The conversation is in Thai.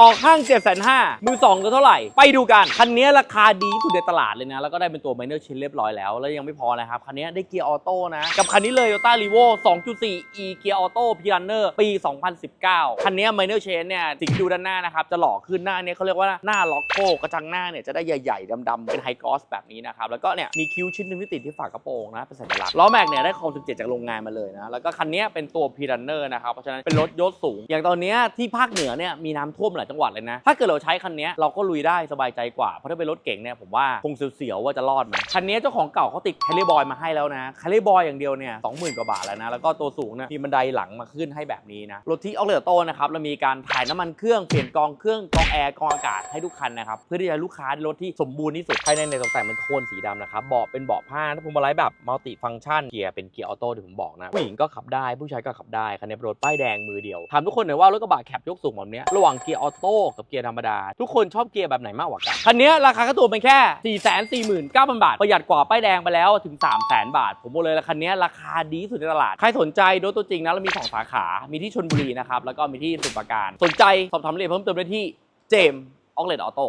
ออกห้าง7 5 0 0 0มือ2ก็เท่าไหร่ ไปดูกัน คันนี้ราคาดีที่สุดในตลาดเลยนะ แล้วก็ได้เป็นตัว minor chain เรียบร้อยแล้ว แล้วยังไม่พอนะครับ คันนี้ได้เกียร์ออโต้นะ กับคันนี้เลย Toyota r e v o 2.4 e เกียร์ออโต้ p i a n e r ปี 2019 คันนี้ minor chain เนี่ยสิ่งดูด้านหน้านะครับ จะหล่อขึ้นหน้าเนี่ยเขาเรียกว่าหน้าล็อกโก้กระจังหน้าเนี่ยจะได้ใหญ่ๆดำๆเป็นไฮกอสแบบนี้นะครับแล้วก็เนี่ยมีคิ้วชิ้นหนึ่งที่ติดที่ฝากระโปรงนะเป็นสัญลักษณ์ล้อแม็กเนี่ยได้คอม17จากโรงงานมาเลยนะแล้วก็คันนี้เป็นตัว p i a n e r นะครับเพราะฉะนั้นเป็นรถยศสูงอย่างตอนเนี้ที่ภาคเหนือเนี่ยมีน้ำท่วมหลายจังหวัดเลยนะ ถ้าเกิดเราใช้คันนี้เราก็ลุยได้สบายใจกว่า เพราะถ้าเป็นรถเก่งเนี่ยผมว่าคงเสียวๆว่าจะรอดไหมคันนี้เจ้าของเก่าเขาติดแคล i บอยมาให้แล้วนะแคล i บอยอย่างเดียวเนี่ยสองหมื่นกว่าบาทแล้วนะ แล้วก็ตัวสูงเนี่ยมีบันไดหลังมาขึ้นให้แบบนี้นะ รถที่ออกเลโต้นะครับเรามีการถ่ายน้ำมันเครื่องเปลี่ยนกองเครื่องกองแอร์กองอากาศให้ทุกคันนะครับเพื่อที่จะให้ลูกค้าได้รถที่สมบูรณ์ที่สุดภายในในตกแต่งเป็นโทนสีดำนะครับเบาะเป็นเบาะผ้าถ้าพวงมาลัยแบบมัลติฟังก์ชันเกียร์เป็นเกียร์ออโต้ที่ผมบอกนะผู้หญิงก็ขับได้ผู้ชายก็ขับได้คันนี้เป็นรถป้ายแดงมือเดียวถามทุกคนหน่อยว่ารถกระบะแคปยกสูงแบบเนี้ยระหว่างเกียร์ออโต้กับเกียร์ธรรมดา ทุกคนชอบเกียร์แบบไหนมากกว่ากันคันนี้ราคาค่าตัวเป็นแค่ 4 4 9 0 0 0 บาท ประหยัดกว่าป้ายแดงไปแล้วถึง 3 0 0 0 0 0 บาท ผมบอกเลยคันนี้ราคาดีสุดในตลาด ใครสนใจรถตัวจริงนะเรามีสองสาขา มีที่ชลบุรีนะครับแล้วก็มีที่สุพรรณการ สนใจสอบถามรายละเอียดเพิ่มเติมได้ที่เจมออกเลดออโต้